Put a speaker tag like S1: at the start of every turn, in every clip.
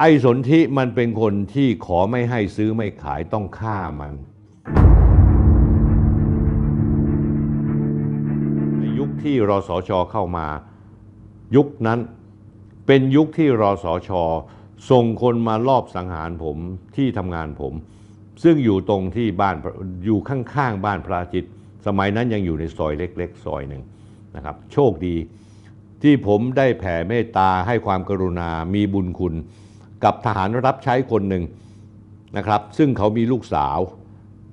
S1: ไอ้สนธิมันเป็นคนที่ขอไม่ให้ซื้อไม่ขายต้องฆ่ามันในยุคที่รสชเข้ามา ยุคนั้นเป็นยุคที่รสชส่งคนมารอบสังหารผมที่ทำงานผม ซึ่งอยู่ตรงที่บ้านอยู่ข้างๆบ้านพระอาทิตย์สมัยนั้นยังอยู่ในซอยเล็ก ๆ ซอยหนึ่งนะครับโชคดีที่ผมได้แผ่เมตตาให้ความกรุณามีบุญคุณ กับทหารรับใช้คนหนึ่งนะครับ ซึ่งเขามีลูกสาว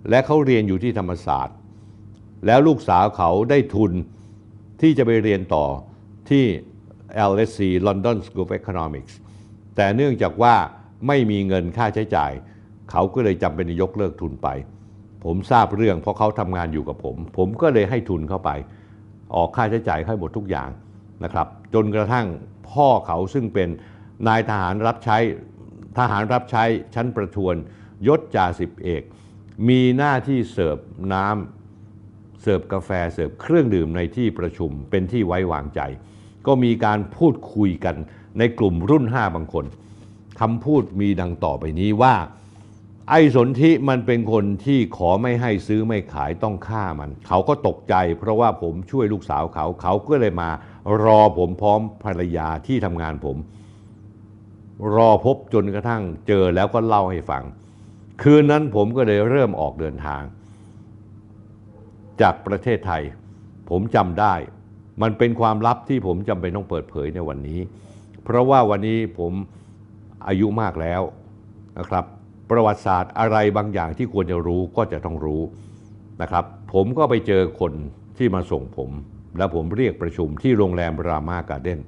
S1: และเขาเรียนอยู่ที่ธรรมศาสตร์ แล้วลูกสาวเขาได้ทุนที่จะไปเรียนต่อที่ LSE London School of Economics แต่เนื่องจากว่าไม่มีเงินค่าใช้จ่าย เขาก็เลยจำเป็นยกเลิกทุนไป ผมทราบเรื่องเพราะเขาทำงานอยู่กับผม ผมก็เลยให้ทุนเข้าไป ออกค่าใช้จ่ายให้หมดทุกอย่างนะครับ จนกระทั่งพ่อเขาซึ่งเป็น นายทหารรับใช้ทหารรับใช้ชั้นประทวนยศจ่าสิบเอก มีหน้าที่เสิร์ฟน้ำเสิร์ฟกาแฟเสิร์ฟเครื่องดื่มในที่ประชุมเป็นที่ไว้วางใจ ก็มีการพูดคุยกันในกลุ่มรุ่น 5 บางคนคำพูดมีดังต่อไปนี้ว่า ไอ้สนธิมันเป็นคนที่ขอไม่ให้ซื้อไม่ขายต้องฆ่ามัน เขาก็ตกใจ เพราะว่าผมช่วยลูกสาวเขาเขาก็เลยมารอผมพร้อมภรรยาที่ทำงานผม รอพบจนกระทั่งเจอแล้วก็เล่าให้ฟัง คืนนั้นผมก็เลยเริ่มออกเดินทาง จากประเทศไทย ผมจำได้ มันเป็นความลับที่ผมจำเป็นต้องเปิดเผยในวันนี้ เพราะว่าวันนี้ผมอายุมากแล้วนะครับ ประวัติศาสตร์อะไรบางอย่างที่ควรจะรู้ก็จะต้องรู้นะครับ ผมก็ไปเจอคนที่มาส่งผม แล้วผมเรียกประชุมที่โรงแรมรามาการ์เด้น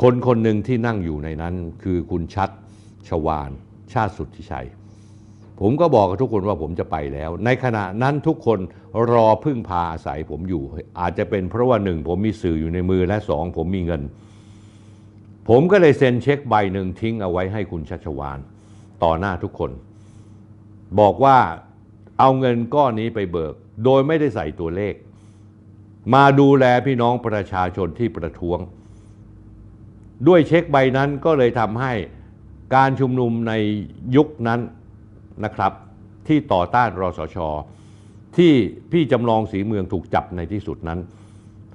S1: คนคนหนึ่งที่นั่งอยู่ในนั้น คือคุณชัดชวานชาติสุทธิชัย ผมก็บอกกับทุกคนว่าผมจะไปแล้ว ในขณะนั้นทุกคนรอพึ่งพาอาศัยผมอยู่ อาจจะเป็นเพราะว่าหนึ่งผมมีสื่ออยู่ในมือและสองผมมีเงิน ผมก็เลยเซ็นเช็คใบหนึ่งทิ้งเอาไว้ให้คุณชัชวานต่อหน้าทุกคน บอกว่าเอาเงินก้อนนี้ไปเบิก โดยไม่ได้ใส่ตัวเลข มาดูแลพี่น้องประชาชนที่ประท้วง ด้วยเช็คใบนั้นก็เลยทำให้การชุมนุมในยุคนั้นนะครับ ที่ต่อต้านรสช ที่พี่จำลองสีเมืองถูกจับในที่สุดนั้น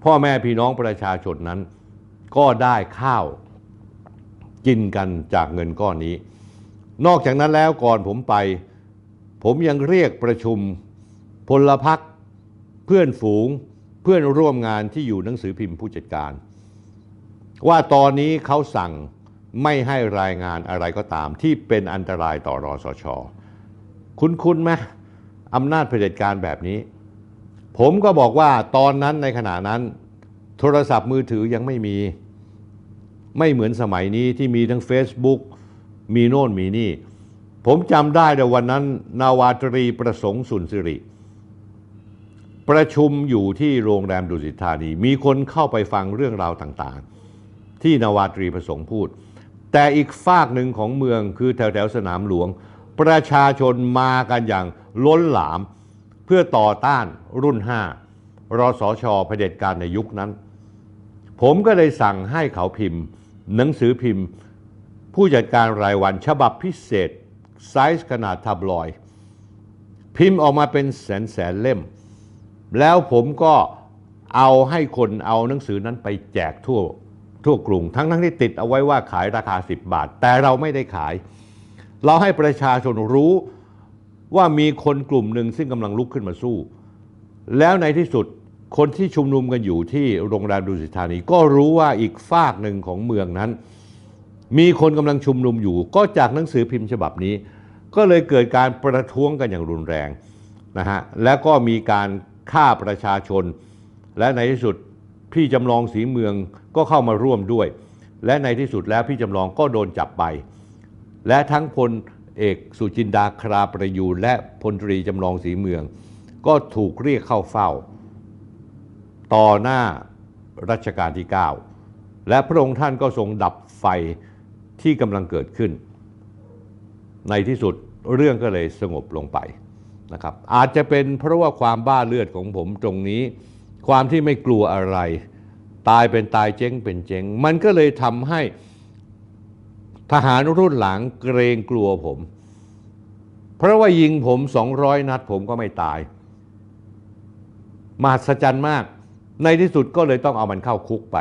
S1: พ่อแม่พี่น้องประชาชนนั้น ก็ได้ข้าวกินกันจากเงินก้อนนี้ นอกจากนั้นแล้วก่อนผมไป ผมยังเรียกประชุมพลพรรคเพื่อนฝูงเพื่อนร่วมงานที่อยู่หนังสือพิมพ์ผู้จัดการ ว่าตอนนี้เขาสั่งไม่ให้รายงานอะไรก็ตาม ที่เป็นอันตรายต่อรอสช คุ้นๆไหมอำนาจเผด็จการแบบนี้ ผมก็บอกว่าตอนนั้นในขณะนั้น โทรศัพท์มือถือยังไม่มี ไม่เหมือนสมัยนี้ที่มีทั้ง Facebook มีโน่นมีนี่ ผมจำได้แต่วันนั้น นาวาตรีประสงค์สุนสิริ ประชุมอยู่ที่โรงแรมดุสิตธานี มีคนเข้าไปฟังเรื่องราวต่างๆ ที่นาวาตรีประสงค์พูด แต่อีกฝากหนึ่งของเมืองคือแถวแถวสนามหลวง ประชาชนมากันอย่างล้นหลาม เพื่อต่อต้านรุ่น 5รสชเผด็จการในยุคนั้น ผมก็เลยสั่งให้เขาพิมพ์ หนังสือพิมพ์ ผู้จัดการรายวันฉบับพิเศษไซส์ขนาดทับลอย พิมพ์ออกมาเป็นแสนแสนเล่ม แล้วผมก็เอาให้คนเอาหนังสือนั้นไปแจกทั่ว ทั่วกรุง ทั้งทั้งที่ติดเอาไว้ว่าขายราคา 10 บาท แต่เราไม่ได้ขาย เราให้ประชาชนรู้ว่ามีคนกลุ่มหนึ่งซึ่งกำลังลุกขึ้นมาสู้ แล้วในที่สุดคนที่ชุมนุมกันอยู่ที่โรงแรมดุสิตธานี ก็รู้ว่าอีกฝากหนึ่งของเมืองนั้น มีคนกำลังชุมนุมอยู่ ก็จากหนังสือพิมพ์ฉบับนี้ ก็เลยเกิดการประท้วงกันอย่างรุนแรงนะฮะแล้วก็มีการฆ่าประชาชน และในที่สุด พี่จำลองสีเมืองก็เข้ามาร่วมด้วย และในที่สุดแล้วพี่จำลองก็โดนจับไป และทั้งพลเอกสุจินดาคราประยูรและพลตรีจำลองสีเมือง ก็ถูกเรียกเข้าเฝ้า ต่อหน้ารัชกาลที่ 9 และพระองค์ท่านก็ทรงดับไฟที่กำลังเกิดขึ้น ในที่สุดเรื่องก็เลยสงบลงไปนะครับอาจจะเป็นเพราะว่าความบ้าเลือดของผมตรงนี้ ความที่ไม่กลัวอะไร ตายเป็นตายเจ๊งเป็นเจ๊ง มันก็เลยทำให้ทหารรุ่นหลังเกรงกลัวผม เพราะว่ายิงผม 200 นัดผมก็ไม่ตายมหัศจรรย์มาก ในที่สุดก็เลยต้องเอามันเข้าคุกไป